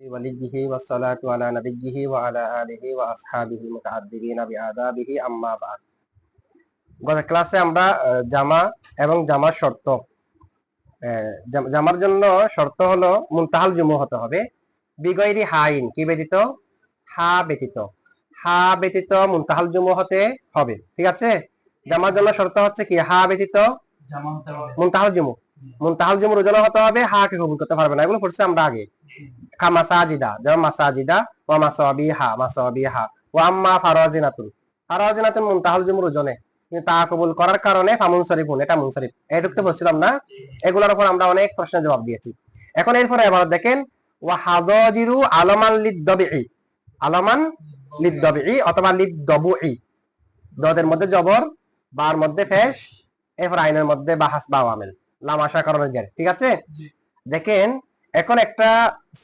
وليه والصلاة على نبيه وعلى آله وأصحابه المتعذبين بآدابه أما بعد গত ক্লাসে আমরা আহ, জামা এবং জামার শর্ত আহ, জাম- জামার জন্য শর্ত হলো মুনতাহাল জুমু হতে হবে বিগৈরি হাইন কি ব্যতীত হা ব্যতীত হা ব্যতীত মুনতাহাল জুমু হতে হবে ঠিক আছে জামার জন্য শর্ত হচ্ছে কি হা ব্যতীত জামা হতে হবে মুনতাহাল জুমু মুনতাহাল জুমুর ওজন হতে হবে হা কে কবুল করতে পারবে না এগুলো পড়ছি আমরা আগে কা মাসাজিদা যেমন মাসাজিদা ওয়া মাসাবিহা মাসাবিহা ওয়া আম্মা ফারাজিনাতুন ফারাজিনাতুন মুনতাহাল জুমুর ওজনে কিন্তু তা কবুল করার কারণে ফামুনসরিফুন এটা মুনসরিফ এটুকু তো বলছিলাম না এগুলোর উপর আমরা অনেক প্রশ্নের জবাব দিয়েছি এখন এরপরে দেখেন ওয়া হাদাজিরু আলামান লিদ্দাবিই আলামান লিদ্দাবিই অথবা লিদ্দাবুই দদের মধ্যে জবর বার মধ্যে ফেশ এরপর আইনের মধ্যে বাহাস বা আওয়ামেল লাম আশা কারণে জের ঠিক আছে দেখেন এখন একটা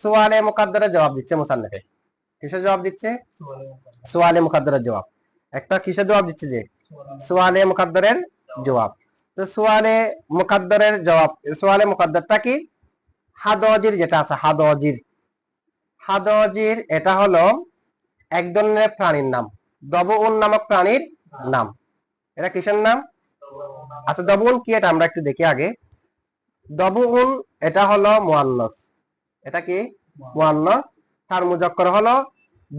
সোয়ালে মুকাদ্দারের জবাব দিচ্ছে মুসান্নেফে। কিসের জবাব দিচ্ছে? সোয়ালে মুকাদ্দারের জবাব। একটা কিসের জবাব দিচ্ছে যে? সোয়ালে। মুকাদ্দারের জবাব। তো সোয়ালে মুকাদ্দারের জবাব সোয়ালে মুকাদ্দারটা কি? হাদজির যেটা আছে হাদজির হাদজির এটা হলো এক ধরনের প্রাণীর নাম। দবউন নামক প্রাণীর নাম। এটা কিসের নাম? আচ্ছা দবউন কি এটা? আমরা একটু দেখি আগে। দবউন এটা হলো মুয়ান্নাস। এটা কি? মুয়ান্নাস। তার মুজাক্কর হলো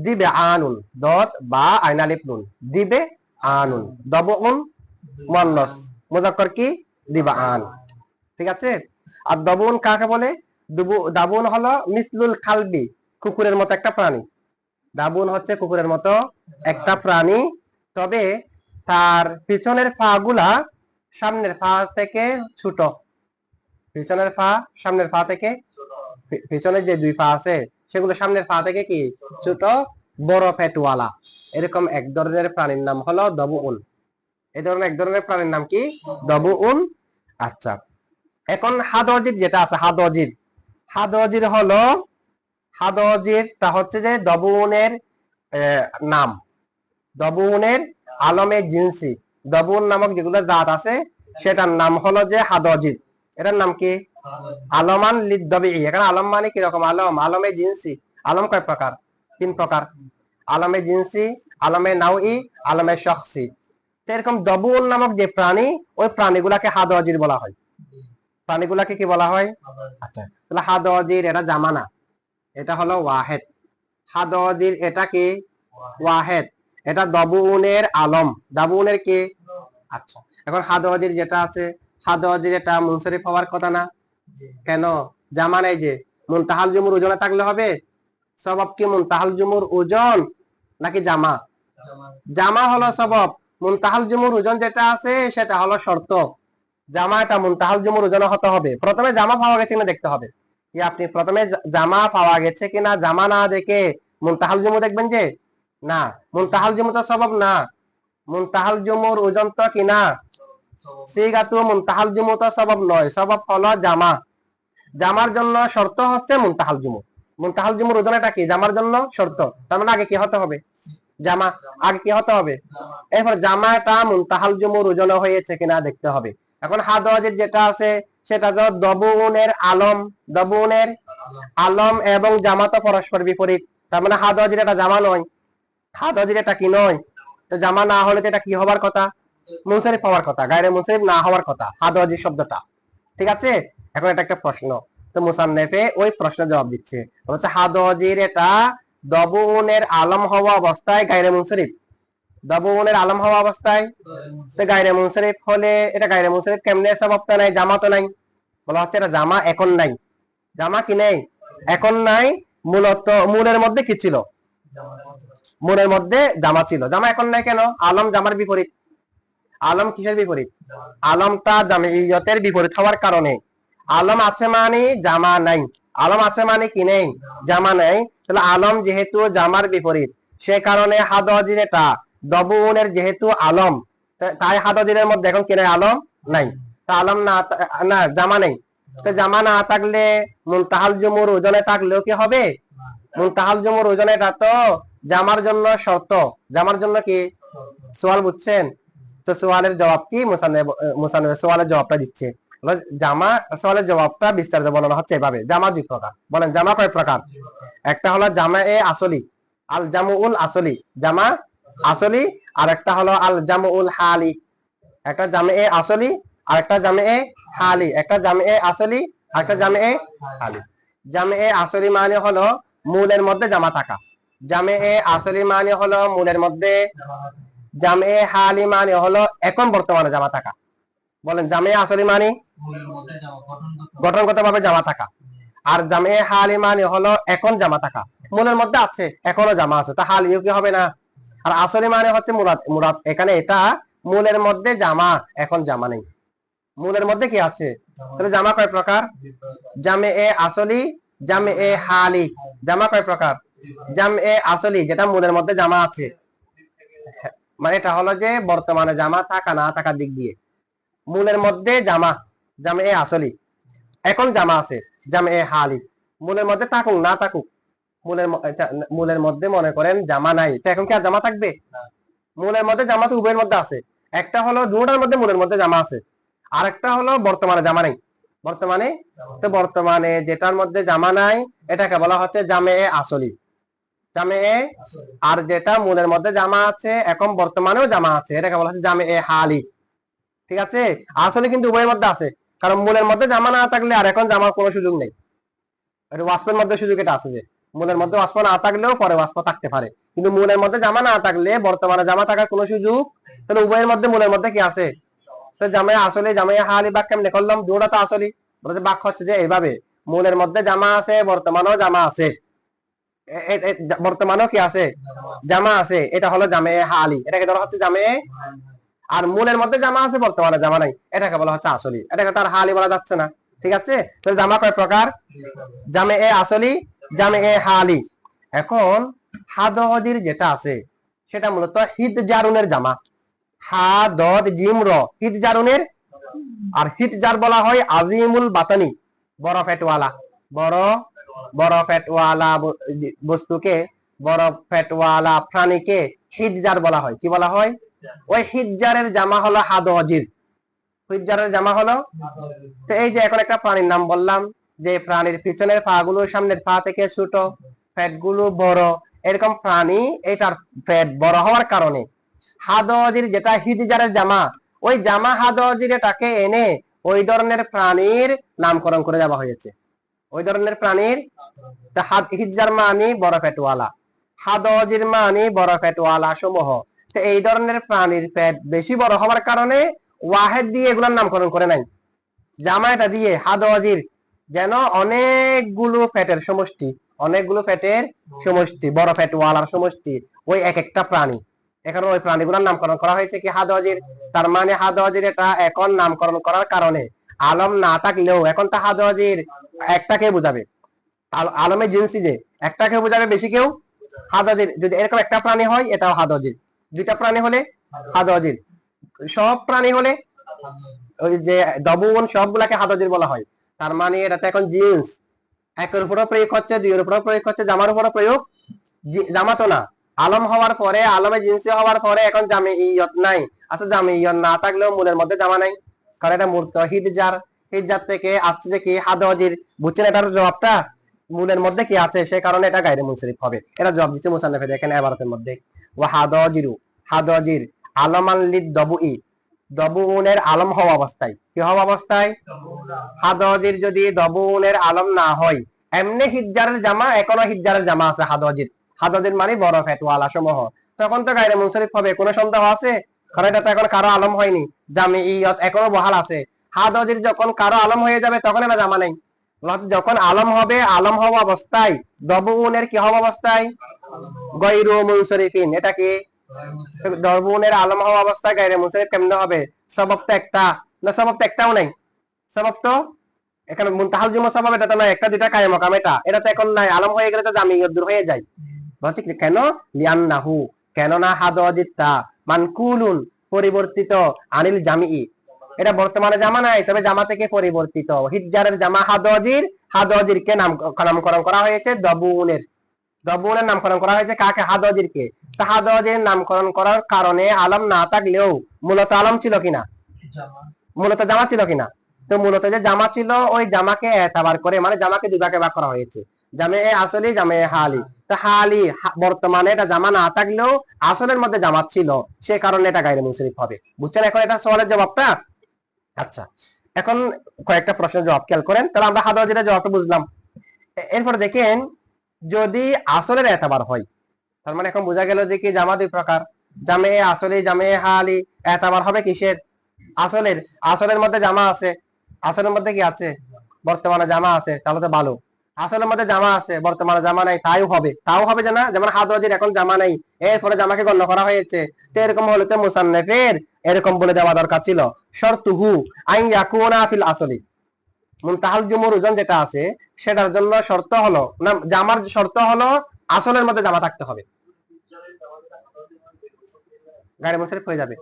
দিবে আনুন, দত বা আইনালিফ নুন। দিবে আনুন দবউন মুয়ান্নাস। মুজাক্কর কি? দিবা আন। ঠিক আছে? আর দবুন কাকে বলে? দুবু- দাবুন হলো মিসলুল খালবি, কুকুরের মতো একটা প্রাণী। দাবুন হচ্ছে কুকুরের মতো একটা প্রাণী। তবে তার পিছনের পা গুলা সামনের পা থেকে ছোট। পিছনের পা সামনের পা থেকে পিছনের যে দুই পা আছে সেগুলো সামনের পা থেকে কি? ছোট বড় পেটওয়ালা এরকম এক ধরনের প্রাণীর নাম হলো দবুউন। এই ধরনের এক ধরনের প্রাণীর নাম কি? দবুউন। আচ্ছা। এখন হাদজির যেটা আছে হাদজির হাদজির হলো হাদজির তা হচ্ছে যে দবুনের আহ, নাম। দবুনের আলমে জিনসি। দবুন নামক যেগুলো জাত আছে সেটার নাম হলো যে হাদজির এটার নাম কি? আলমান এখানে আলম মানে কি রকম? আলম, আলমে জিনসি। আলম কয় প্রকার? তিন প্রকার। আলমে জিনসি, আলমে নাউই আলমে শখসি। এরকম দবুন নামক যে প্রাণী, ওই প্রাণীগুলাকে হাদজির বলা হয়। প্রাণীগুলাকে কি বলা হয়? আচ্ছা তাহলে হাদজির এটা জামানা। এটা হলো ওয়াহেদ। হাদজির এটা কি? ওয়াহেদ। এটা দবুনের আলম। দাবুনের কি? আচ্ছা এখন হাদজির যেটা আছে হাদজির এটা মুনসরিফ হওয়ার কথা না? কেন? জামা নেই যে। মুনতাহাল জুমুর ওজনে থাকলে হবে? সবব কি মুনতাহাল জুমুর ওজন নাকি জামা? জামা হলো সবব মুনতাহাল জুমুর ওজন যেটা আছে, সেটা হলো শর্ত। জামা এটা মুনতাহাল জুমুর ওজনে হতে হবে। প্রথমে জামা পাওয়া গেছে কিনা দেখতে হবে। কি আপনি প্রথমে জামা পাওয়া গেছে কিনা জামা না দেখে মুনতাহাল জুমু দেখবেন যে? না। মুনতাহাল জুমু তো সবব না। মুনতাহাল জুমুর ওজন তো কিনা? মুনতাহাল সবব নয় সবব জামা। জামার জন্য শর্ত হচ্ছে মুনতাহাল জুমু মুনতাহাল জুমুর কি জামার জন্য শর্ত তার মানে আগে কি হতে হবে? জামা, আগে কি হতে হবে? এরপর মুনতাহাল জুমুর ওজনে হয়েছে কিনা দেখতে হবে। এখন হাদওয়াজের যেটা আছে, সেটা হলো দবুনের আলম দবুনের আলম এবং জামা তো পরস্পর বিপরীত। তার মানে হাদওয়াজের এটা জামা নয়। হাদওয়াজের এটা কি নয়? তো জামা না হলে তো এটা কি হবার কথা? মুনসারিফ হওয়ার কথা, গায়রে মুনসারিফ না হওয়ার কথা, হাদওয়াজি শব্দটা। ঠিক আছে? এখন এটা একটা প্রশ্ন। তো মুসান্নেফে ওই প্রশ্নের জবাব দিচ্ছে। হচ্ছে হাদওয়াজির এটা দবুনের আলম হওয়া অবস্থায় গায়রে মুনসারিফ দবুনের আলম হওয়া অবস্থায়? তো গায়রে মুনসারিফ হলে এটা গায়রে মুনসারিফ কেমনে স্বভাবটা নাই, জামা তো নাই। বলা হচ্ছে এটা জামা এখন নাই। জামা কি নেই? এখন নাই, মূলত মূলের মধ্যে কি ছিল? মূলের মধ্যে জামা ছিল। জামা এখন নাই কেন? আলম জামার বিপরীত। আলম কিসের বিপরীত? আলমটা জামিয়তের বিপরীত হওয়ার কারণে। আলম আছে মানে জামা নাই। আলম আছে মানে কি নেই? জামা নেই। তাহলে আলম যেহেতু জামার বিপরীত, সে কারণে হাদজির এটা দবুনের যেহেতু আলম তাই হাদজিরের মধ্যে এখন কিনে আলম নাই। তা আলম না না, জামা নেই। তো জামা না থাকলে মুনতাহাল জুমুর ওজনে থাকলেও কি হবে? মুনতাহাল জুমুর ওজনে এটা তো জামার জন্য শর্ত। জামার জন্য কি? সোয়াল বুঝছেন? তো সোয়ালের জবাব কি মুসান্নে সোয়ালের জবাবটা দিচ্ছে জামা সওয়ালের জবাবটা বিস্তারিত বর্ণনা হচ্ছে এভাবে জামা দুই প্রকার বলেন জামা কয় প্রকার একটা হলো জামা এ আসলি আল জামুউল আসলি জামা আসলি আর একটা হলো আল জামুউল হালি একটা জামে এ আসলি আর একটা জামে এ হালি একটা জামে এ আসলি আর একটা জামে এ হালি জামে এ আসলি মানে হলো মূলের মধ্যে জামা থাকা জামে এ আসলি মানে হলো মূলের মধ্যে জামে হালি মানে হলো এখন বর্তমানে জামা থাকা। বলেন, জামে আসলি মানে গঠনগত ভাবে জামা থাকা। আর জামে হালি মানে হলো এখন জামা থাকা। মূলের মধ্যে আছে, এখনও জামা আছে। তা হালিও কি হবে না? আর আসলি মানে হচ্ছে মুরাদ। মুরাদ, এখানে এটা মূলের মধ্যে জামা, এখন জামা নেই। মূলের মধ্যে কি আছে? তাহলে জামা কয় প্রকার? জামে এ আসলি, জামে এ হালি। জামা কয় প্রকার? জামে এ আসলি, যেটা মূলের মধ্যে জামা আছে। মানে এটা হলো যে বর্তমানে জামা থাকা না থাকার দিক দিয়ে। মূলের মধ্যে জামা জামে এ আসলি এখন জামা আছে জামে এ হালি মূলের মধ্যে থাকুক না থাকুক মূলের মূলের মধ্যে মনে করেন জামা নাই। তো এখন কি আর জামা থাকবে? মূলের মধ্যে জামা তো উভয়ের মধ্যে আছে। একটা হলো দুটার মধ্যে মূলের মধ্যে জামা আছে। আরেকটা হলো বর্তমানে জামা নেই। বর্তমানে? তো বর্তমানে যেটার মধ্যে জামা নাই এটাকে বলা হচ্ছে জামে এ আসলি জামে এ, আর যেটা মূলের মধ্যে জামা আছে, এখন বর্তমানেও জামা আছে। এটাকে বলা হচ্ছে জামে এ হালি। ঠিক আছে? আসলে কিন্তু উভয়ের মধ্যে আছে। কারণ মূলের মধ্যে জামা না থাকলে আর এখন জামার কোনো সুযোগ নেই। ওয়াসপের মধ্যে সুযোগ এটা আছে যে মূলের মধ্যে ওয়াসপ না থাকলেও পরে ওয়াসপ থাকতে পারে। কিন্তু মূলের মধ্যে জামা না থাকলে, বর্তমানে জামা থাকার কোনো সুযোগ, তাহলে উভয়ের মধ্যে মূলের মধ্যে কি আছে? তো জামাই আসলে জামাই হালি বাক কেমনে করলাম? দুটা তো আসলি বলতে বাক হচ্ছে যে এইভাবে মূলের মধ্যে জামা আছে, বর্তমানেও জামা আছে। বর্তমানেও কি আছে? জামা আছে। এটা হলো জামে হালি। এটাকে ধরা হচ্ছে জামে আর মূলের মধ্যে জামা আছে, বর্তমানে জামা নাই। এটাকে বলা হচ্ছে আসলি। এটাকে তার হালি বলা যাচ্ছে না। ঠিক আছে? জামা কয় প্রকার? জামে এ আসলি, জামে এ হালি। এখন হাদজির যেটা আছে, সেটা মূলত হিদ জারুনের জামা। হা দদ জিম র হিদ জারুনের আর হিট জার বলা হয় আজিমুল বাতানি, বড় ফেটওয়ালা। বড় বড় জি- বস্তুকে বড় ফেটওয়ালা প্রাণীকে হিটজার বলা হয়। কি বলা হয়? ওই হিটজারের জামা হলো হাদজির হিটজারের জামা হলো তো এই যে এখন একটা প্রাণীর নাম বললাম, যে প্রাণীর পিছনের পা গুলো সামনের পা থেকে ছোট ফ্যাটগুলো বড়, এরকম প্রাণী এটার ফ্যাট বড় হওয়ার কারণে। হাদজির যেটা হিদজারের জামা, ওই জামা হাদ হাদজির এটাকে এনে ওই ধরনের প্রাণীর নামকরণ করে দেওয়া হয়েছে। ওই ধরনের প্রাণীর হিজ্জার মানি বড় ফ্যাটওয়ালা হাদজির মানি বড় ফ্যাটওয়ালা সমূহ। তো এই ধরনের প্রাণীর ফ্যাট বেশি বড় হওয়ার কারণে ওয়াহেদ দিয়ে এগুলোর নামকরণ করে নাই। জামা এটা দিয়ে হাদজির যেন অনেকগুলো ফ্যাটের সমষ্টি, অনেকগুলো ফ্যাটের সমষ্টি, বড় ফ্যাটওয়ালার সমষ্টি, ওই এক একটা প্রাণী। এখানে ওই প্রাণীগুলোর নামকরণ করা হয়েছে কি হাদজির তার মানে হাদজির এটা এখন নামকরণ করার কারণে। আলম না থাকলেও এখন তা হাদজির একটাকে বোঝাবে? যে একটাকে বোঝাবে বেশি কেউ? হাদজির। যদি এরকম একটা প্রাণী হয়, এটাও হাদজির। দুইটা প্রাণী হলে হাদজির। সব প্রাণী হলে ওই যে দবুন সবগুলাকে হাদজির বলা হয়। তার মানে এটা এখন জিন্স। একের উপরও প্রয়োগ হচ্ছে, দুইয়ের উপরও প্রয়োগ হচ্ছে, জামার উপরও প্রয়োগ। জি- জামা তো না। আলম হওয়ার পরে, আলমে জিন্সি হওয়ার পরে এখন জামে ইয়ত নাই। আচ্ছা জামে ইয়ত না থাকলেও মূলের মধ্যে জামা নাই। কারণ এটা মূর্ত হিদ যার থেকে আসছে যে কি হাদজির। বুঝছেন এটার জবাবটা? মূলের মধ্যে কি আছে? সে কারণে এটা গাইরে মুনসরিফ হবে। এটা জবাব দিচ্ছে মুসান্নফে দেখেন এবারতের মধ্যে। ও হাদজিরু, হাদজির, আলমান লিদ দবুই দবুনের আলম হওয়া অবস্থায়। কি হওয়া অবস্থায়? হাদজির যদি দবুনের আলম না হয়, এমনি হিজ্জারের জামা, এখনও হিজ্জারের জামা আছে হাদজির। হাদজির মানে বড় ফেটওয়ালা সমূহ। তখন তো গাইরে মুনসরিফ হবে। কোনো সন্দেহ আছে? কারণ এটা তো এখন কারও আলম হয়নি। জামি ইয়ত এখনও বহাল আছে। হাদজির যখন কারও আলম হয়ে যাবে, তখন এটা জামা নেই। যখন আলম হবে, আলম হওয়া অবস্থায় দবুনের কি হওয়া অবস্থায়? গৈরু মুনসরিফিন এটা কি দরবুনের আলম হওয়া অবস্থায় গাইরে মুনসরিফ কেমনে হবে? সবব তো একটা, না সবব তো একটাও নাই? সবব তো এখানে মুনতাহাল জুমা সবব এটা তো নয় একটা, দুইটা কায়ে মকাম এটা। এটা তো এখন নাই, আলম হয়ে গেলে তো জামি দূর হয়ে যায়। বলছে কেন? লিয়ান্নাহু কেননা হাদজিতা মানকুলুন পরিবর্তিত আনিল জামিই। এটা বর্তমানে জামা নাই তবে জামা থেকে পরিবর্তিত। হিজ্জারের জামা হাদজির হাদজির কে নাম নামকরণ করা হয়েছে দবুনের। দবুনের নামকরণ করা হয়েছে কাকে? হাদজির কে তা হাদজির নামকরণ করার কারণে আলম না থাকলেও মূলত আলম ছিল কিনা? মূলত জামা ছিল কিনা? তো মূলত যে জামা ছিল ওই জামাকে এতাবার করে মানে জামাকে দুই ভাগে ভাগ করা হয়েছে। জামে এ আসলি জামে হালি। তো হালি বর্তমানে এটা জামা না থাকলেও আসলের মধ্যে জামা ছিল। সে কারণে এটা গাইরে মুশরিফ হবে। বুঝছেন এখন এটা সওয়ালের জবাবটা? আচ্ছা এখন কয়েকটা প্রশ্নের জবাব খেয়াল করেন। তাহলে আমরা হাদা যেটা জবাবটা বুঝলাম। এরপর দেখেন, যদি আসলের এতবার হয়, তার মানে এখন বোঝা গেল যে কি জামা দুই প্রকার। জামে আসলে জামে হালি, এতবার হবে কিসের? আসলের আসলের মধ্যে জামা আছে। আসলের মধ্যে কি আছে? বর্তমানে জামা আছে, তাহলে তো ভালো আসলের মধ্যে জামা আছে, বর্তমানে জামা নাই তাই হবে, তাও হবে যে না, যেমন হাত ওয়াজির এখন জামা নাই, এরপরে জামাকে গণ্য করা হয়েছে, তো এরকম হলে তো মুসান্নেফের এরকম বলে দেওয়া দরকার ছিল, শর্তুহু আইন ইয়াকুনা ফিল আসলি। মুনতাহাল জুমুর ওজন যেটা আছে, সেটার জন্য শর্ত হলো, না, জামার শর্ত হলো আসলের মধ্যে জামা থাকতে হবে। গাড়ি হয়ে যাবে।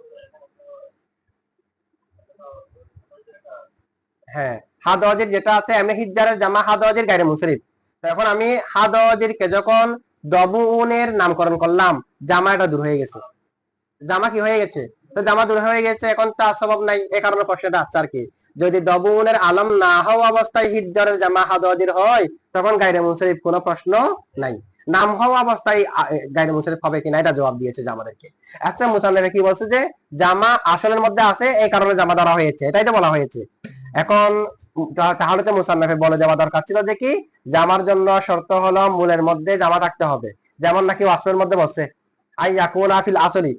হ্যাঁ। হাদওয়াজির যেটা আছে এমনি হিজ্জারের জামা হাদওয়াজির গাড়ি মুশরিফ। তো এখন আমি হাদওয়াজির কে যখন দবুনের নামকরণ করলাম জামা এটা দূর হয়ে গেছে। জামা কি হয়ে গেছে? তো জামা দূর হয়ে গেছে, এখন তার স্বভাব নাই, এ কারণে প্রশ্নটা আসছে আর কি। যদি দবুনের আলম না হওয়া অবস্থায় হিজ্জারের জামা হাদওয়াজির হয়, তখন গাইরে মুশরিফ কোনো প্রশ্ন নাই। নাম হওয়া অবস্থায় গাইরে মুশরিফ হবে কিনা, এটা জবাব দিয়েছে জামাদেরকে। আচ্ছা মুসান্নেফে কি বলছে যে, জামা আসলের মধ্যে আছে এই কারণে জামা ধরা হয়েছে, এটাই তো বলা হয়েছে। এখন তাহলে তো মুসান্নাফে বলে দেওয়া দরকার ছিল যে কি? জামার জন্য শর্ত হলো মূলের মধ্যে জামা থাকতে হবে। যেমন নাকি ওয়াসফের মধ্যে বসছে আই ইয়াকুন আফিল আসলি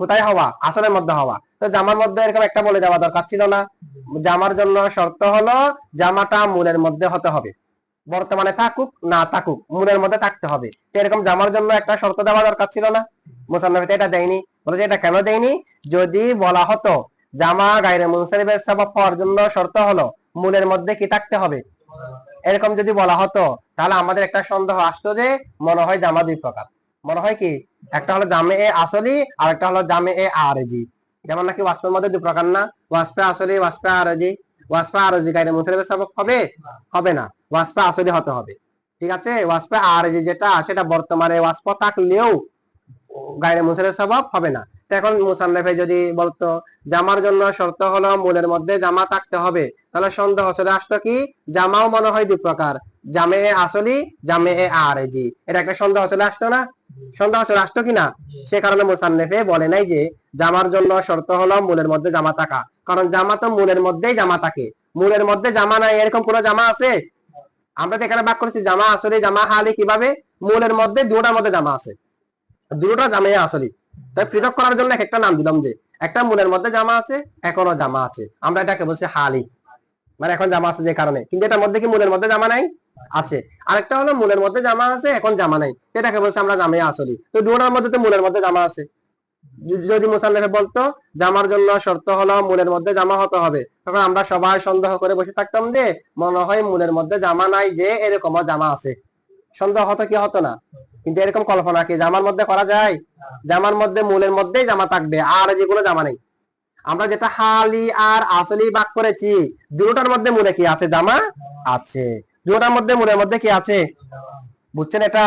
কোথায় হওয়া? আসলের মধ্যে হওয়া। তো জামার মধ্যে এরকম একটা বলে দেওয়া দরকার ছিল না। জামার জন্য শর্ত হলো জামাটা মূলের মধ্যে হতে হবে। বর্তমানে থাকুক, না থাকুক, মূলের মধ্যে থাকতে হবে। তো এরকম জামার জন্য একটা শর্ত দেওয়া দরকার ছিল না। মুসান্নাফিতে এটা দেয়নি। বলেছে, এটা কেন দেয়নি? যদি বলা হতো জামা, গাইরে মুনসারিফের সবাব হওয়ার জন্য শর্ত হলো, মূলের মধ্যে কি থাকতে হবে? এরকম যদি বলা হতো, তাহলে আমাদের একটা সন্দেহ আসতো যে, মনে হয় জামা দুই প্রকার। মনে হয় কি? একটা হলো জামে এ আসলি আর একটা হলো জামে এ আরজি। যেমন নাকি ওয়াসপের মধ্যে দুই প্রকার না? ওয়াসপে আসলি ওয়াসপে আরজি। ওয়াসপে আরজি গাইরে মুনসারিফের সবাব হবে? হবে না। ওয়াসপে আসলি হতে হবে। ঠিক আছে? ওয়াসপে আরজি যেটা, সেটা বর্তমানে ওয়াসপ থাকলেও গাইরে মুনসারিফের সবাব হবে না। এখন মুসান্নেফে যদি বলতো, জামার জন্য শর্ত হলো মূলের মধ্যে জামা থাকতে হবে। তাহলে সন্দেহ চলে আসতো কি? জামাও মনে হয় দুই প্রকার, জামে এ আসলি, জামে এ আরজি এটা একটা সন্দেহ চলে আসতো না? সন্দেহ চলে আসতো কি না? সে কারণে মুসান্নেফে বলে নাই যে জামার জন্য শর্ত হলো মূলের মধ্যে জামা থাকা। কারণ জামা তো মূলের মধ্যেই জামা থাকে। মূলের মধ্যে জামা নাই, এরকম কোন জামা আছে? আমরা তো এখানে বাক করেছি, জামা আসলে, জামা হালি কীভাবে? মূলের মধ্যে দুটার মধ্যে জামা আছে। দুটোটা জামে আসলি তাই পৃথক করার জন্য একটা নাম দিলাম যে, একটা মূলের মধ্যে জামা আছে, এখনও জামা আছে। আমরা এটাকে বলছি হালি। মানে এখন জামা আছে যে কারণে। কিন্তু এটার মধ্যে কি মূলের মধ্যে জামা নাই? আছে। আরেকটা হলো মূলের মধ্যে জামা আছে, এখন জামা নাই। এটাকে বলছি আমরা জামে আসলি তো দুটার মধ্যে তো মূলের মধ্যে জামা আছে। যদি মুসাল্লেফে বলতো, জামার জন্য শর্ত হলো মূলের মধ্যে জামা হতে হবে। তখন আমরা সবাই সন্দেহ করে বসে থাকতাম যে, মনে হয় মূলের মধ্যে জামা নাই যে এরকম জামা আছে। সন্দেহ হতো কি হতো না? কিন্তু এরকম কল্পনা কি? জামার মধ্যে করা যায়? জামার মধ্যে মূলের মধ্যেই জামা থাকবে, আর যেগুলো জামা নেই। আমরা যেটা হালি আর আসলি বাক করেছি দুটোটার মধ্যে মূলে কি আছে? জামা আছে। দুটোটার মধ্যে মূলের মধ্যে কি আছে? বুঝছেন এটা?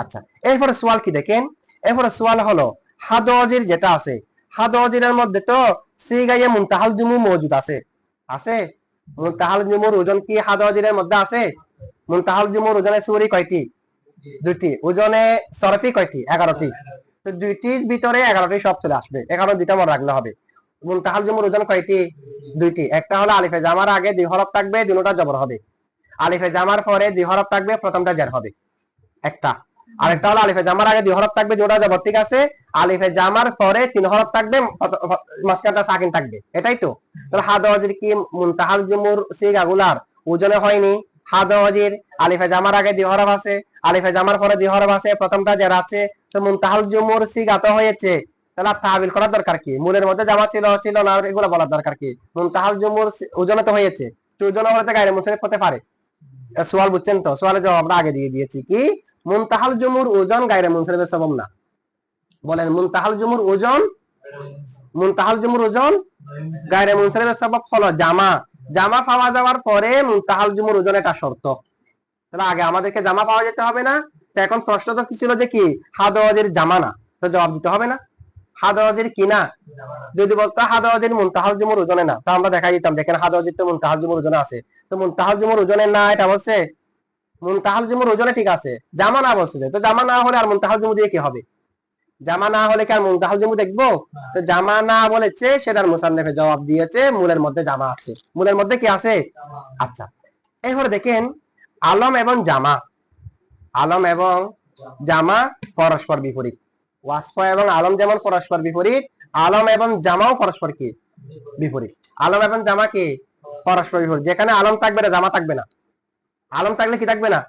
আচ্ছা এরপরে সোয়াল কি দেখেন? এরপরে সোয়াল হলো, হাদওয়াজির যেটা আছে, হাদওয়াজিরের মধ্যে তো সিগাইয়ে মুনতাহাল জুমু মজুদ আছে। আছে? মুনতাহাল জুমুর ওজন কি হাদওয়াজিরের মধ্যে আছে? মুনতাহাল জুমুর ওজনে সুরি কয়টি? দুইটি। ওজনে সরফি কয়টি? এগারোটি। তো দুইটির ভিতরে এগারোটি সব চলে আসবে। এগারো দুইটা মনে রাখলে হবে। মুনতাহাল জুমুর ওজন কয়টি? দুইটি। একটা হলো আলিফে জামার আগে দুই হরফ থাকবে দুটোটা জবর হবে। আলিফে জামার পরে দুই হরফ থাকবে, প্রথমটা জের হবে। একটা। আরেকটা হলো আলিফে জামার আগে দুই হরফ থাকবে দুটোটা জবর। ঠিক আছে? আলিফে জামার পরে তিন হরফ থাকবে মাঝখানটা সাকিন থাকবে। এটাই তো? তাহলে হাদ কি মুনতাহাল, জুমুর সিগাগুলার ওজনে হয়নি। হাদ আলিফে জামার আগে দুই আছে, আলিফে জামার পরে দুই আছে, প্রথমটা জের আছে তো মুনতাহাল জুমুর সিগাত হয়েছে। তাহলে করার দরকার কি? মূলের মধ্যে জামা ছিল ছিল না, এগুলো বলার দরকার কি? মুনতাহাল জুমুর ওজনে তো হয়েছে। তো হলে তো পারে। সোয়াল বুঝছেন তো? সোয়ালের জবাব আমরা আগে দিয়ে দিয়েছি কি? মুনতাহাল জুমুর ওজন গায়ের মুনসারিফের সবব না। বলেন, মুনতাহাল জুমুর ওজন, মুনতাহাল জুমুর ওজন গায়ের মুনসারিফের সবব হলো জামা। জামা পাওয়া যাওয়ার পরে মুনতাহাল জুমুর ওজন এটা শর্ত। তাহলে আগে আমাদেরকে জামা পাওয়া যেতে হবে না। তো এখন প্রশ্ন তো কি ছিল যে কি? হাদওয়াজের জামা না। তো জবাব দিতে হবে না। হাদওয়াজির কিনা যদি বলতো হাদওয়াজির মুনতাহাল জুমুর ওজনে না, তা আমরা দেখাই দিতাম দেখেন হাদওয়াজির তো মুনতাহাল জুমুর ওজনে আছে। তো মুনতাহাল জুমুর ওজনে না, এটা বলছে মুনতাহাল জুমুর ওজনে ঠিক আছে। জামা না বলছে তো জামা না হলে আর মুনতাহাল জুমু দিয়ে কি হবে? জামা না হলে কি আর মুনতাহাল জুমু দেখব? তো জামা না বলেছে সেটার মুসান্নেফে জবাব দিয়েছে মূলের মধ্যে জামা আছে। মূলের মধ্যে কি আছে? আচ্ছা এরপরে দেখেন আলম এবং জামা। আলম এবং জামা। পরস্পর বিপরীত। ওয়াসফ এবং আলম যেমন পরস্পর বিপরীত আলম এবং জামাও পরস্পর কি? বিপরীত। আলম এবং জামা কি? পরস্পর বিপরীত। যেখানে আলম থাকবে না জামা থাকবে না। আলম থাকলে কি থাকবে না?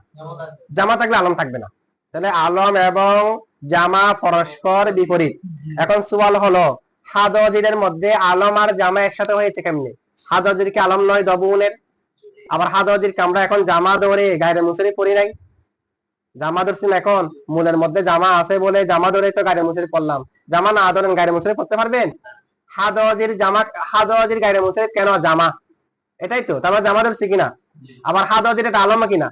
জামা থাকলে আলম থাকবে না। তাহলে আলম এবং জামা পরস্পর বিপরীত। এখন সুয়াল হলো হাদজিরের মধ্যে আলম আর জামা একসাথে হয়েছে কেমনে? হাদজির কি আলম নয় দবুনের? আবার হাদজির আমরা এখন জামা ধরে, গায়ের মুসরি পড়ি নাই? জামা ধরছি না এখন? মূলের মধ্যে জামা আছে বলে জামা ধরে তো গায়ের মুসরি পড়লাম জামা না ধরেন গায়ের মুসরি পড়তে পারবেন? হাদজির জামা হাদজির গায়ের মুসরি কেন জামা? এটাই তো, তারপর জামা ধরছি কিনা? আবার হাদজির এটা আলম কিনা?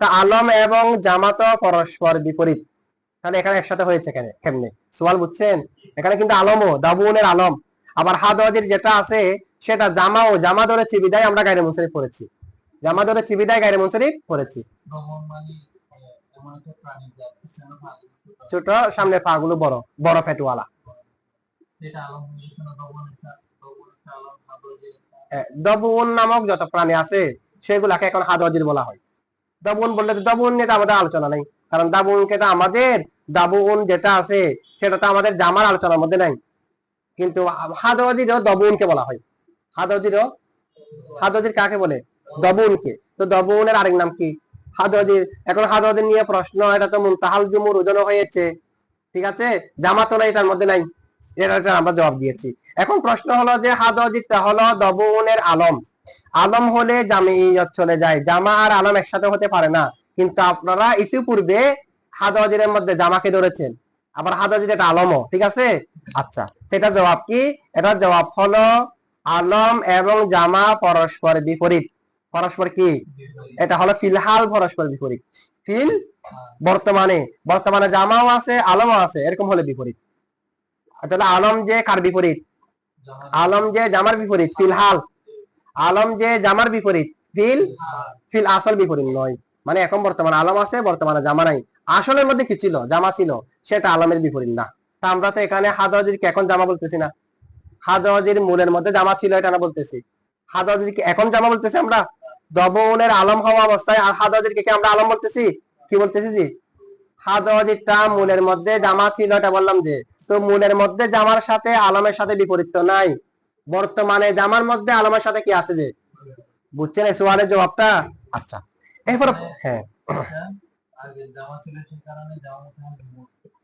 তা আলম এবং জামা তো পরস্পর বিপরীত। তাহলে এখানে একসাথে হয়েছে কেন কেমনে? সোয়াল বুঝছেন? এখানে কিন্তু আলমও, দাবুনের আলম। আবার হাদজির যেটা আছে, সেটা জামাও জামা ধরে চিবিদায় আমরা গায়ের মুসরিফ পড়েছি। জামা ধরে চিবিদায় গায়ের মুসরিফ পড়েছি। ছোট। সামনে পা গুলো বড় বড় ফেটওয়ালা। দবুন নামক যত প্রাণী আছে, সেগুলাকে এখন হাদজির বলা হয়। দবুন বললে তো দবুন নিয়ে আমাদের আলোচনা নেই। কারণ দাবুনকে তো আমাদের দাবুন যেটা আছে, সেটা তো আমাদের জামার আলোচনার মধ্যে নাই। কিন্তু হাদজিরও দবুনকে বলা হয়। হাদজিরও হাদজির কাকে বলে? দবুনকে তো দবুনের আরেক নাম কি? হাদজির এখন হাদজির নিয়ে প্রশ্ন, এটা তো মুনতাহাল জুমুর ওজন হয়েছে। ঠিক আছে? জামা তো নাই তার মধ্যে নাই। এটা আমরা জবাব দিয়েছি। এখন প্রশ্ন হলো যে হাদজিরটা হলো দবুনের আলম। আলম হলে জামিয়ত চলে যায়। জামা আর আলম একসাথে হতে পারে না। কিন্তু আপনারা ইতিপূর্বে হাদজিরের মধ্যে জামাকে ধরেছেন। আবার হাদজির এটা আলমও, ঠিক আছে? আচ্ছা সেটা জবাব কি? এটা জবাব হলো আলম এবং জামা পরস্পর বিপরীত। পরস্পর কি? এটা হলো ফিলহাল পরস্পর বিপরীত। ফিল বর্তমানে বর্তমানে জামাও আছে, আলমও আছে, এরকম হলে বিপরীত। তাহলে আলম যে কার বিপরীত? আলম যে জামার বিপরীত, ফিলহাল। আলম যে জামার বিপরীত, ফিল ফিল আসল বিপরীত নয়। মানে এখন বর্তমানে আলম আছে, বর্তমানে জামা নাই। আসলের মধ্যে কি ছিল? জামা ছিল। সেটা আলমের বিপরীত না। তা আমরা তো এখানে হাদজির এখন জামা বলতেছি না। হাদজির মূলের মধ্যে জামা ছিল এটা না বলতেছি। হাদজির কি এখন জামা বলতেছি আমরা? দবনের আলম হওয়া অবস্থায় হাদজির কে আমরা আলম বলতেছি? কি বলতেছি জি? হাদজিরটা মূলের মধ্যে জামা ছিল এটা বললাম যে, তো মূলের মধ্যে জামার সাথে আলমের সাথে বিপরীত নাই। বর্তমানে জামার মধ্যে আলমের সাথে কি আছে যে? বুঝছেন এই সোয়ালের জবাবটা? আচ্ছা। এরপর হ্যাঁ।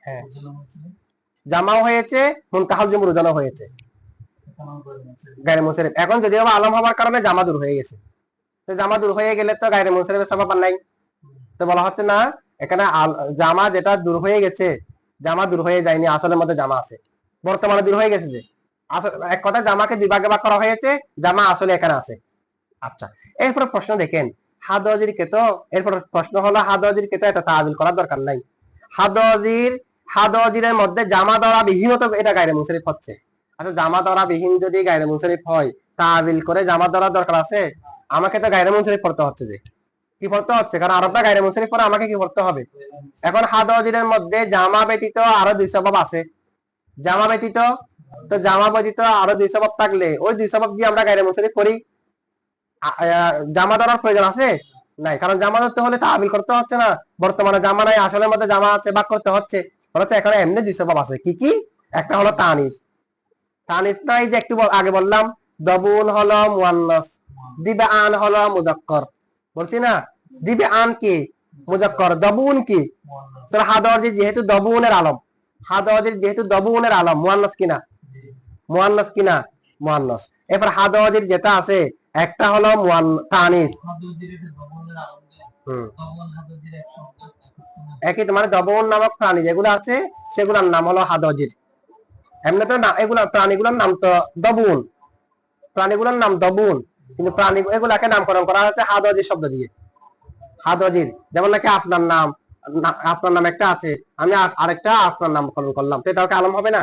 হ্যাঁ। জামাও হয়েছে মুনতাহাল জুমুর রোজানো হয়েছে। গায়ের মুসরিফ এখন যদিও আলম হওয়ার কারণে জামা দূর হয়ে গেছে। তো জামা দূর হয়ে গেলে তো গায়ের সবাব আর নাই। তো বলা হচ্ছে না এখানে জামা যেটা দূর হয়ে গেছে জামা দূর হয়ে যায়নি আসলের মধ্যে জামা আছে। বর্তমানে দূর হয়ে গেছে যে। এক কথা জামাকে দুই ভাগে ভাগ করা হয়েছে জামা আসলে এখানে আছে। আচ্ছা এরপর প্রশ্ন দেখেন হাদজির কে তো এরপর প্রশ্ন হলো হাদজির কে তো এটা তাবিল করার দরকার নাই। হাদজির, হাদজিরের মধ্যে জামা দেওয়া বিহীন তো এটা গায়ের মুসরিফ হচ্ছে। আচ্ছা জামা ধরা বিহীন যদি গায়ের মুনসরিফ হয় তাবিল করে জামা ধরার দরকার আছে? আমাকে তো গায়ের মুনসরিফ পড়তে হচ্ছে যে। কি পড়তে হচ্ছে? কারণ আরবটা গায়ের মুনসরিফ পরে আমাকে কি পড়তে হবে? এখন হাদজিরের মধ্যে জামা ব্যতীত আরও দুই সবাব আছে। জামা ব্যতীত, তো জামা ব্যতীত আরও দুই সবাব থাকলে ওই দুই সবাব দিয়ে আমরা গায়ের মুনসরিফ করি জামা ধরার প্রয়োজন আছে? নাই, কারণ জামা ধরতে হলে তাবিল করতে হচ্ছে না। বর্তমানে জামা নাই, আসলের মধ্যে জামা আছে, বাক করতে হচ্ছে। হচ্ছে এখানে এমনি দুই সবাব আছে। কি কি? একটা হলো তানিস তানিস নাই যে একটু আগে বললাম দবুন হলো মুয়ান্নাস দিবে আন হলো মুজাক্কর বলছি না দিবে আন কি? মুজাক্কর দবুন কি? তো হাদরজি যেহেতু দবুনের আলম হাদরজির যেহেতু দবুনের আলম, মুয়ান্নাস কিনা? মুয়ান্নাস কিনা? মুয়ান্নাস। এরপর হাদরজির যেটা আছে একটা হলো মুয়ান তানিস একই তোমার দবন নামক প্রাণী, যেগুলো আছে, সেগুলোর নাম হলো হাদজির। এমনি তো এগুলা প্রাণীগুলোর নাম তো দবুন। প্রাণীগুলোর নাম দবুন, কিন্তু প্রাণী, এগুলাকে নামকরণ করা হচ্ছে হাদজির শব্দ দিয়ে। হাদজির, যেমন নাকি আপনার নাম আপনার নাম একটা আছে, আমি আরেকটা আপনার নামকরণ করলাম। তো কি আলম হবে না?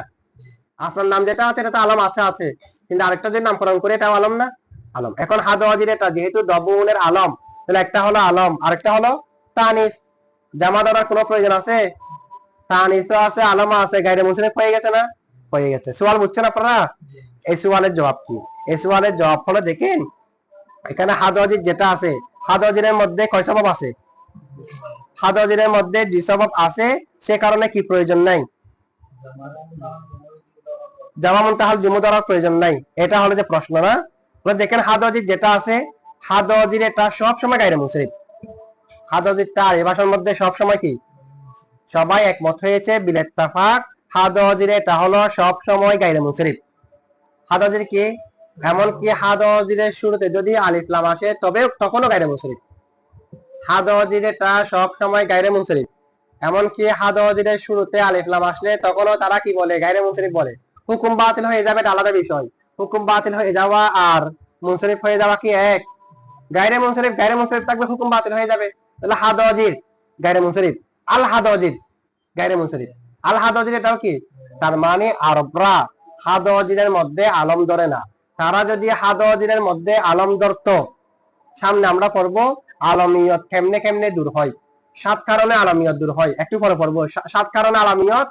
আপনার নাম যেটা আছে, এটা তো আলম আছে আছে। কিন্তু আরেকটা যদি নামকরণ করে, এটাও আলম না? আলম। এখন হাদ ওয়াজির এটা যেহেতু দবুনের আলম, তাহলে একটা হলো আলম, আরেকটা হলো তানিস। জামা ধরার কোনো প্রয়োজন আছে? তানিসও আছে, আলমও আছে, গাইরে মুসলিম হয়ে গেছে না? হয়ে গেছে। সোয়াল বুঝছেন আপনারা? এই সোয়ালের জবাব কি? এই সোয়ালের জবাব হলো, দেখেন, এখানে হাদ ওয়াজির যেটা আছে হাদ ওয়াজিরের মধ্যে কয় সবাব আছে? হাদ ওয়াজিরের মধ্যে যে সবাব আছে, সে কারণে কি প্রয়োজন নাই? জামা মুনতাহাল জুমু ধরার প্রয়োজন নাই। এটা হলো যে প্রশ্ন না? বলে দেখেন যেটা আছে হাদ ওয়াজির এটা সব সময় গাইরে মুসলিম হাদ ওয়াজির তার এই ভাষার মধ্যে সব সময় কি? সবাই একমত হয়েছে বিলেত তাফাক হাদ ওয়াজির এটা হলো সব সময় গাইরে মুসলিম হাদ ওয়াজির কি? এমনকি হাদ ওয়াজিরের শুরুতে যদি আলিফ লাম আসে তবে তখনও গাইরে মুসলিম হাদ ওয়াজির এটা সব সময় গাইরে মুসলিম এমনকি হাদ ওয়াজিরের শুরুতে আলিফ লাম আসলে তখনও তারা কি বলে? গাইরে মুসলিম বলে। হুকুম বাতিল হয়ে যাবে এটা আলাদা বিষয়। হুকুম বাতিল হয়ে যাওয়া আর মুনসরিফ হয়ে যাওয়া কি এক? গায়রে মুনসরিফ গায়রে মুনসরিফ থাকবে, হুকুম বাতিল হয়ে যাবে। তাহলে হাদ অজির গায়রে মুনসরিফ আল হাদ অজির গায়রে মুনসরিফ। আল হাদ অজির এটাও কি? তার মানে আরবরা হাদ অজিরের মধ্যে আলম ধরে না। তারা যদি হাদ অজিরের মধ্যে আলম ধরতো, সামনে আমরা পড়ব আলমিয়ত কেমনে কেমনে দূর হয়। সাত কারণে আলমিয়ত দূর হয়। একটু পরে পড়ব। সাত কারণে আলমিয়ত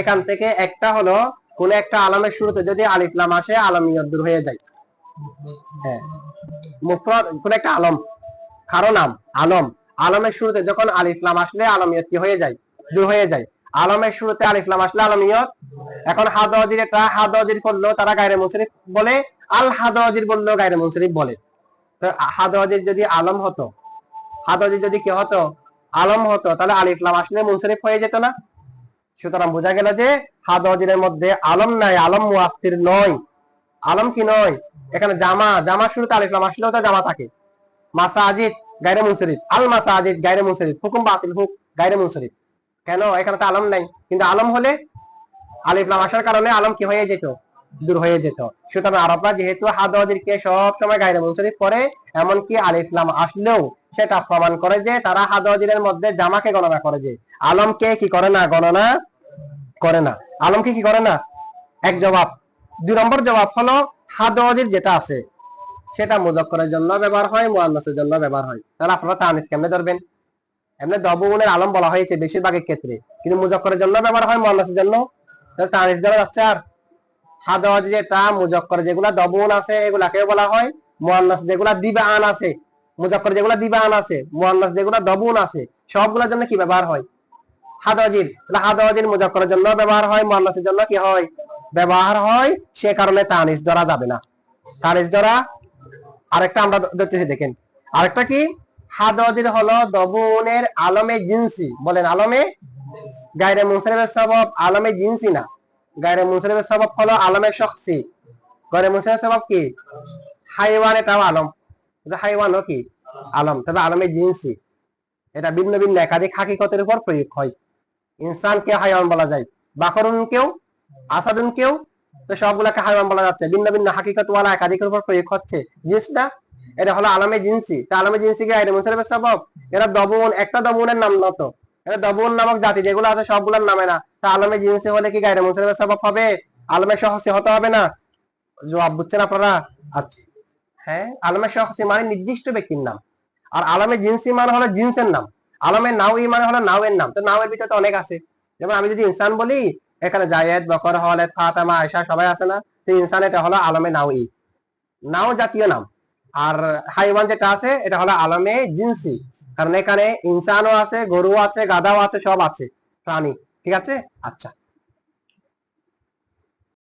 এখান থেকে, একটা হলো কোন একটা আলমের শুরুতে যদি আলিফলাম আসে আলমিয়ত দূর হয়ে যায়। হ্যাঁ। কোন একটা আলম, কারও নাম, আলম। আলমের শুরুতে যখন আলিফলাম আসলে আলমিয়ত কি হয়ে যায়? দূর হয়ে যায়। আলমের শুরুতে আলিফলাম আসলে আলমিয়ত এখন হাদজির এটা হাদজির করল তারা গায়রে মুনসরিফ বলে, আল হাদজির বলল গায়রে মুনসরিফ বলে। তো হাদজির যদি আলম হতো হাদজির যদি কি হতো, আলম হতো, তাহলে আলিফলাম আসলে মুনসরিফ হয়ে যেত না। সুতরাং বোঝা গেল যে হাদজিরের মধ্যে আলম নাই, আলম মুআসসির নয়। আলম কি নয়? এখানে জামা জামা শুরুতে আলিফলাম আসলেও তো জামা থাকে। মাসাজিদ, গায়রে মুনসরিফ। আল মাসাজিদ, গায়রে মুনসরিফ। হুকুম বাতিল, হুক, গায়রে মুনসরিফ। কেন? এখানে তো আলম নাই। কিন্তু আলম হলে আলিফলাম আসার কারণে আলম কি হয়ে যেত? দূর হয়ে যেত। সুতরাং আরবরা যেহেতু হাদওয়াজিরকে সব সময় গায়রে মুনসরিফ করে এমনকি আলিফলাম আসলেও সেটা প্রমাণ করে যে তারা হাদওয়াজিরের মধ্যে জামাকে গণনা করে যে। আলমকে কি করে না, গণনা করে না? আলমকে কি করে না? এক জবাব। দুই নম্বর জবাব হলো, হাদওয়াজির যেটা আছে, সেটা মুজাক্করের জন্য ব্যবহার হয় মুআন্নাসের জন্য ব্যবহার হয়। তাহলে আপনারা তানিস কেমনে ধরবেন? এমনি দবগুণের আলম বলা হয়েছে বেশিরভাগের ক্ষেত্রে। কিন্তু মুজাক্করের জন্য ব্যবহার হয় মুআন্নাসের জন্য? তাহলে তানিস ধরা যাচ্ছে আর। হাদওয়াজি যেটা মুজাক্কর যেগুলা দবুন আছে এগুলাকে বলা হয় মুআন্নাস যেগুলা দিবাআন আছে মুজাক্কর যেগুলা দিবাআন আছে মুআন্নাস যেগুলা দবুন আছে, সবগুলোর জন্য কি ব্যবহার হয়? হাদওয়াজির তাহলে হাদওয়াজির মুজাক্করের জন্য ব্যবহার হয় মুআন্নাসের জন্য কি হয়? ব্যবহার হয়, সে কারণে তানিস ধরা যাবে না। তানিস ধরা আরেকটা আমরা দেখতেছি, দেখেন। আরেকটা কি? হাদওয়াজির হলো দবুনের আলমে জিনসি। বলেন, আলমে গায়রে মুনসারিফের সবব আলমে জিনসি না। গায়রে মুনসারিফের সবব হলো আলমে শখসি। গায়রে মুনসারিফের সবব কি? হাইওয়ান এটাও আলম। এটা হাইওয়ানও কি আলম। তবে আলমে জিনসি এটা ভিন্ন ভিন্ন একাধিক হাকিকতের উপর প্রয়োগ হয়। ইনসানকে হাইওয়ান বলা যায়, বাকরুনকেও, আসাদুনকেও, তো সবগুলাকে হাইওয়ান বলা যাচ্ছে। ভিন্ন ভিন্ন হাকিকত ওয়ালা একাধিকের উপর প্রয়োগ হচ্ছে। জিনিস না এটা হলো আলমে জিনসি তা আলমে জিনসি কি আইরে মুনসারিফের সবব এরা দবুন, একটা দবুনের নাম নত। এটা দবুন নামক জাতি, যেগুলো আছে সবগুলোর নামে না। তা আলমে জিনসি হলে কি গাইরে মুনসারিফের সবব হবে? আলমে সহসি হতে হবে না? জবাব বুঝছেন আপনারা? আচ্ছা। হ্যাঁ আলমে সহসি মানে নির্দিষ্ট ব্যক্তির নাম। আর আলমে জিনসি মানে হলো জিন্সের নাম। আলমে নাউই মানে হলো নাওয়ের নাম। তো নাওয়ের ভিতরে তো অনেক আছে। যেমন আমি যদি ইনসান বলি, এখানে জায়েদ, বকর হলেদ ফাতেমা, আয়েশা সবাই আছে না? তো ইনসান এটা হলো আলমে নাউই নাও জাতীয় নাম। আর হাইওয়ান যেটা আছে, এটা হলো আলমে জিনসি। কারণ এখানে ইনসানও আছে গরু আছে গাধাও আছে, সব আছে, প্রাণী। ঠিক আছে? আচ্ছা।